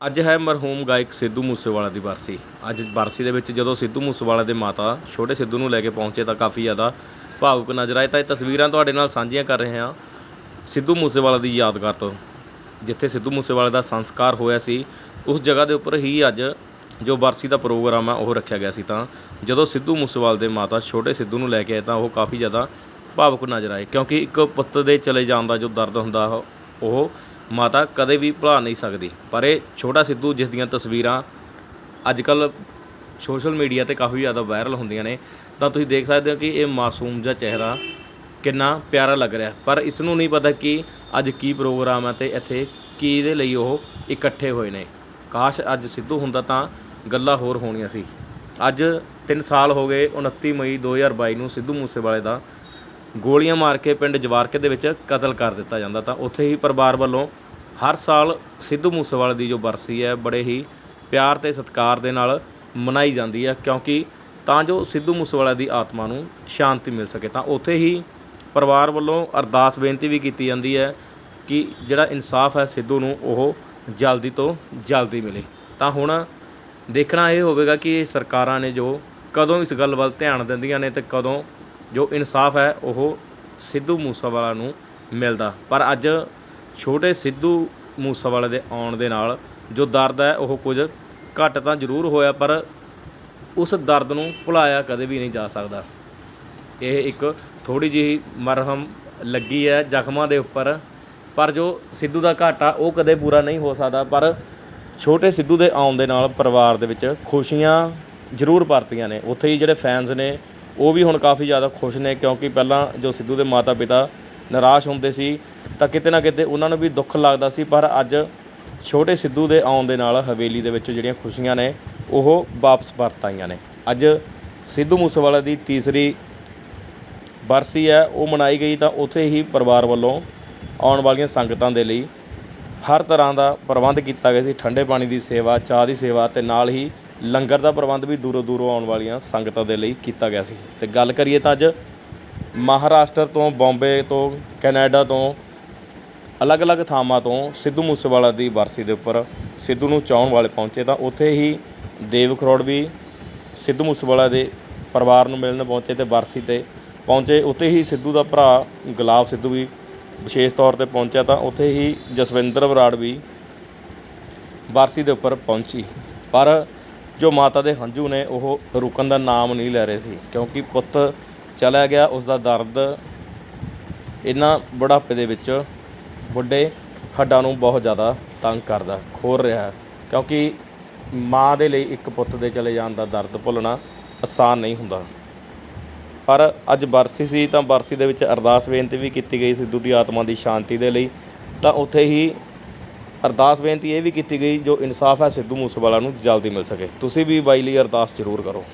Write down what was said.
ਅੱਜ ਹੈ ਮਰਹੂਮ ਗਾਇਕ ਸਿੱਧੂ ਮੂਸੇਵਾਲਾ ਦੀ ਬਰਸੀ ਅੱਜ ਬਰਸੀ ਦੇ ਵਿੱਚ ਜਦੋਂ ਸਿੱਧੂ ਮੂਸੇਵਾਲਾ ਦੇ ਮਾਤਾ ਛੋਟੇ ਸਿੱਧੂ ਨੂੰ ਲੈ ਕੇ ਪਹੁੰਚੇ ਤਾਂ ਕਾਫੀ ਜ਼ਿਆਦਾ ਭਾਵੁਕ ਨਜ਼ਰ ਆਏ। ਤਾਂ ਇਹ ਤਸਵੀਰਾਂ ਤੁਹਾਡੇ ਨਾਲ ਸਾਂਝੀਆਂ ਕਰ ਰਹੇ ਹਾਂ ਸਿੱਧੂ ਮੂਸੇਵਾਲਾ ਦੀ ਯਾਦਗਾਰ ਤੋਂ। ਜਿੱਥੇ ਸਿੱਧੂ ਮੂਸੇਵਾਲੇ ਦਾ ਸੰਸਕਾਰ ਹੋਇਆ ਸੀ, ਉਸ ਜਗ੍ਹਾ ਦੇ ਉੱਪਰ ਹੀ ਅੱਜ ਜੋ ਬਰਸੀ ਦਾ ਪ੍ਰੋਗਰਾਮ ਹੈ ਉਹ ਰੱਖਿਆ ਗਿਆ ਸੀ। ਤਾਂ ਜਦੋਂ ਸਿੱਧੂ ਮੂਸੇਵਾਲ ਦੇ ਮਾਤਾ ਛੋਟੇ ਸਿੱਧੂ ਨੂੰ ਲੈ ਕੇ ਆਏ ਤਾਂ ਉਹ ਕਾਫੀ ਜ਼ਿਆਦਾ ਭਾਵੁਕ ਨਜ਼ਰ ਆਏ। ਕਿਉਂਕਿ ਇੱਕ ਪੁੱਤ ਦੇ ਚਲੇ ਜਾਣ ਦਾ ਜੋ ਦਰਦ ਹੁੰਦਾ ਉਹ ਮਾਤਾ ਕਦੇ ਵੀ ਭੁਲਾ ਨਹੀਂ ਸਕਦੀ। ਪਰ ਇਹ ਛੋਟਾ ਸਿੱਧੂ ਜਿਸ ਦੀਆਂ ਤਸਵੀਰਾਂ ਅੱਜ ਕੱਲ ਸੋਸ਼ਲ ਮੀਡੀਆ ਤੇ ਕਾਫੀ ਜ਼ਿਆਦਾ ਵਾਇਰਲ ਹੁੰਦੀਆਂ ਨੇ, ਤਾਂ ਤੁਸੀਂ ਦੇਖ ਸਕਦੇ ਹੋ ਕਿ ਇਹ ਮਾਸੂਮ ਜਿਹਾ ਚਿਹਰਾ ਕਿੰਨਾ ਪਿਆਰਾ ਲੱਗ ਰਿਹਾ। ਪਰ ਇਸ ਨੂੰ ਨਹੀਂ ਪਤਾ ਕਿ ਅੱਜ ਕੀ ਪ੍ਰੋਗਰਾਮ ਹੈ ਤੇ ਇੱਥੇ ਕੀ ਦੇ ਲਈ ਉਹ ਇਕੱਠੇ ਹੋਏ ਨੇ। ਕਾਸ਼ ਅੱਜ ਸਿੱਧੂ ਹੁੰਦਾ ਤਾਂ ਗੱਲਾਂ ਹੋਰ ਹੋਣੀਆਂ ਸੀ। ਅੱਜ 3 ਸਾਲ ਹੋ ਗਏ 29 ਮਈ 2022 ਨੂੰ ਸਿੱਧੂ ਮੂਸੇਵਾਲੇ ਦਾ ਗੋਲੀਆਂ ਮਾਰ ਕੇ ਪਿੰਡ ਜਵਾਰਕੇ ਦੇ ਵਿੱਚ ਕਤਲ ਕਰ ਦਿੱਤਾ ਜਾਂਦਾ ਤਾਂ ਉੱਥੇ ਹੀ ਪਰਿਵਾਰ ਵੱਲੋਂ ਹਰ ਸਾਲ ਸਿੱਧੂ ਮੂਸੇਵਾਲੇ ਦੀ ਜੋ ਬਰਸੀ ਹੈ, ਬੜੇ ਹੀ ਪਿਆਰ ਤੇ ਸਤਿਕਾਰ ਦੇ ਨਾਲ ਮਨਾਈ ਜਾਂਦੀ ਹੈ ਕਿਉਂਕਿ ਤਾਂ ਜੋ ਸਿੱਧੂ ਮੂਸੇਵਾਲੇ ਦੀ ਆਤਮਾ ਨੂੰ ਸ਼ਾਂਤੀ ਮਿਲ ਸਕੇ ਤਾਂ ਉੱਥੇ ਹੀ ਪਰਿਵਾਰ ਵੱਲੋਂ ਅਰਦਾਸ ਬੇਨਤੀ ਵੀ ਕੀਤੀ ਜਾਂਦੀ ਹੈ ਕਿ ਜਿਹੜਾ ਇਨਸਾਫ ਹੈ ਸਿੱਧੂ ਨੂੰ ਉਹ ਜਲਦੀ ਤੋਂ ਜਲਦੀ ਮਿਲੇ। ਤਾਂ ਹੁਣ ਦੇਖਣਾ ਇਹ ਹੋਵੇਗਾ ਕਿ ਸਰਕਾਰਾਂ ਨੇ ਜੋ ਕਦੋਂ ਇਸ ਗੱਲ ਵੱਲ ਧਿਆਨ ਦਿੰਦੀਆਂ ਨੇ ਤੇ ਕਦੋਂ ਜੋ ਇਨਸਾਫ ਹੈ, ਉਹ ਸਿੱਧੂ ਮੂਸੇਵਾਲਾ ਨੂੰ ਮਿਲਦਾ। ਪਰ ਅੱਜ ਛੋਟੇ ਸਿੱਧੂ ਮੂਸੇਵਾਲੇ ਦੇ ਆਉਣ ਦੇ ਨਾਲ ਜੋ ਦਰਦ ਹੈ, ਉਹ ਕੁਝ ਘੱਟ ਤਾਂ ਜ਼ਰੂਰ ਹੋਇਆ, ਪਰ ਉਸ ਦਰਦ ਨੂੰ ਭੁਲਾਇਆ ਕਦੇ ਵੀ ਨਹੀਂ ਜਾ ਸਕਦਾ। ਇਹ ਇੱਕ ਥੋੜੀ ਜਿਹੀ ਮਰਹਮ ਲੱਗੀ ਹੈ ਜ਼ਖਮਾਂ ਦੇ ਉੱਪਰ, ਪਰ ਜੋ ਸਿੱਧੂ ਦਾ ਘਾਟਾ, ਉਹ ਕਦੇ ਪੂਰਾ ਨਹੀਂ ਹੋ ਸਕਦਾ। ਪਰ ਛੋਟੇ ਸਿੱਧੂ ਦੇ ਆਉਣ ਦੇ ਨਾਲ ਪਰਿਵਾਰ ਦੇ ਵਿੱਚ ਖੁਸ਼ੀਆਂ ਜ਼ਰੂਰ ਪਰਤੀਆਂ ਨੇ। ਉੱਥੇ ਹੀ ਜਿਹੜੇ ਫੈਨਸ ਨੇ ਉਹ ਵੀ ਹੁਣ ਕਾਫੀ ਜ਼ਿਆਦਾ ਖੁਸ਼ ਨੇ ਕਿਉਂਕਿ ਪਹਿਲਾਂ ਜੋ ਸਿੱਧੂ ਦੇ ਮਾਤਾ ਪਿਤਾ ਨਿਰਾਸ਼ ਹੁੰਦੇ ਸੀ, ਤਾਂ ਕਿਤੇ ਨਾ ਕਿਤੇ ਉਹਨਾਂ ਨੂੰ ਵੀ ਦੁੱਖ ਲੱਗਦਾ ਸੀ, ਪਰ ਅੱਜ ਛੋਟੇ ਸਿੱਧੂ ਦੇ ਆਉਣ ਦੇ ਨਾਲ ਹਵੇਲੀ ਦੇ ਵਿੱਚ ਜਿਹੜੀਆਂ ਖੁਸ਼ੀਆਂ ਨੇ, ਉਹ ਵਾਪਸ ਪਰਤ ਆਈਆਂ ਨੇ। ਅੱਜ ਸਿੱਧੂ ਮੂਸੇਵਾਲਾ ਦੀ ਤੀਸਰੀ ਬਰਸੀ ਹੈ, ਉਹ ਮਨਾਈ ਗਈ ਤਾਂ ਉੱਥੇ ਹੀ ਪਰਿਵਾਰ ਵੱਲੋਂ ਆਉਣ ਵਾਲੀਆਂ ਸੰਗਤਾਂ ਦੇ ਲਈ ਹਰ ਤਰ੍ਹਾਂ ਦਾ ਪ੍ਰਬੰਧ ਕੀਤਾ ਗਿਆ ਸੀ। ਠੰਡੇ ਪਾਣੀ ਦੀ ਸੇਵਾ, ਚਾਹ ਦੀ ਸੇਵਾ ਤੇ ਨਾਲ ਹੀ ਲੰਗਰ ਦਾ ਪ੍ਰਬੰਧ ਵੀ ਦੂਰੋਂ ਦੂਰੋਂ ਆਉਣ ਵਾਲੀਆਂ ਸੰਗਤਾਂ ਦੇ ਲਈ ਕੀਤਾ ਗਿਆ ਸੀ। ਅਤੇ ਗੱਲ ਕਰੀਏ ਤਾਂ ਅੱਜ ਮਹਾਰਾਸ਼ਟਰ ਤੋਂ, ਬੋਂਬੇ ਤੋਂ, ਕੈਨੇਡਾ ਤੋਂ, ਅਲੱਗ-ਅਲੱਗ ਥਾਵਾਂ ਤੋਂ ਸਿੱਧੂ ਮੂਸੇਵਾਲਾ ਦੀ ਬਰਸੀ ਦੇ ਉੱਪਰ ਸਿੱਧੂ ਨੂੰ ਚਾਹਣ ਵਾਲੇ ਪਹੁੰਚੇ ਤਾਂ ਉੱਥੇ ਹੀ ਦੇਵ ਖਰੋੜ ਵੀ ਸਿੱਧੂ ਮੂਸੇਵਾਲਾ ਦੇ ਪਰਿਵਾਰ ਨੂੰ ਮਿਲਣ ਪਹੁੰਚੇ ਤੇ ਬਰਸੀ ਤੇ ਪਹੁੰਚੇ। ਉੱਥੇ ਹੀ ਸਿੱਧੂ ਦਾ ਭਰਾ ਗੁਲਾਬ ਸਿੱਧੂ ਵੀ ਵਿਸ਼ੇਸ਼ ਤੌਰ ਤੇ ਪਹੁੰਚਿਆ ਤਾਂ ਉੱਥੇ ਹੀ ਜਸਵਿੰਦਰ ਬਰਾੜ ਵੀ ਬਰਸੀ ਦੇ ਉੱਪਰ ਪਹੁੰਚੀ। ਪਰ ਜੋ ਮਾਤਾ ਦੇ ਹੰਝੂ ਨੇ, ਉਹ ਰੁਕਣ ਦਾ ਨਾਮ ਨਹੀਂ ਲੈ ਰਹੇ ਸੀ। ਕਿਉਂਕਿ ਪੁੱਤ ਚਲਾ ਗਿਆ ਉਸ ਦਾ ਦਰਦ ਇਹਨਾਂ ਬੁਢਾਪੇ ਦੇ ਵਿੱਚ ਬੁੱਢੇ ਹੱਡਾਂ ਨੂੰ ਬਹੁਤ ਜ਼ਿਆਦਾ ਤੰਗ ਕਰਦਾ, ਖੋਰ ਰਿਹਾ ਕਿਉਂਕਿ ਮਾਂ ਦੇ ਲਈ ਇੱਕ ਪੁੱਤ ਦੇ ਚਲੇ ਜਾਣ ਦਾ ਦਰਦ ਭੁੱਲਣਾ ਆਸਾਨ ਨਹੀਂ ਹੁੰਦਾ। ਪਰ ਅੱਜ ਬਰਸੀ ਸੀ, ਤਾਂ ਬਰਸੀ ਦੇ ਵਿੱਚ ਅਰਦਾਸ ਬੇਨਤੀ ਵੀ ਕੀਤੀ ਗਈ ਸਿੱਧੂ ਦੀ ਆਤਮਾ ਦੀ ਸ਼ਾਂਤੀ ਦੇ ਲਈ। ਤਾਂ ਉੱਥੇ ਹੀ ਅਰਦਾਸ ਬੇਨਤੀ ਇਹ ਵੀ ਕੀਤੀ ਗਈ ਜੋ ਇਨਸਾਫ ਹੈ ਸਿੱਧੂ ਮੂਸੇਵਾਲਾ ਨੂੰ ਜਲਦੀ ਮਿਲ ਸਕੇ। ਤੁਸੀਂ ਵੀ ਬਾਈ ਲਈ ਅਰਦਾਸ ਜ਼ਰੂਰ ਕਰੋ।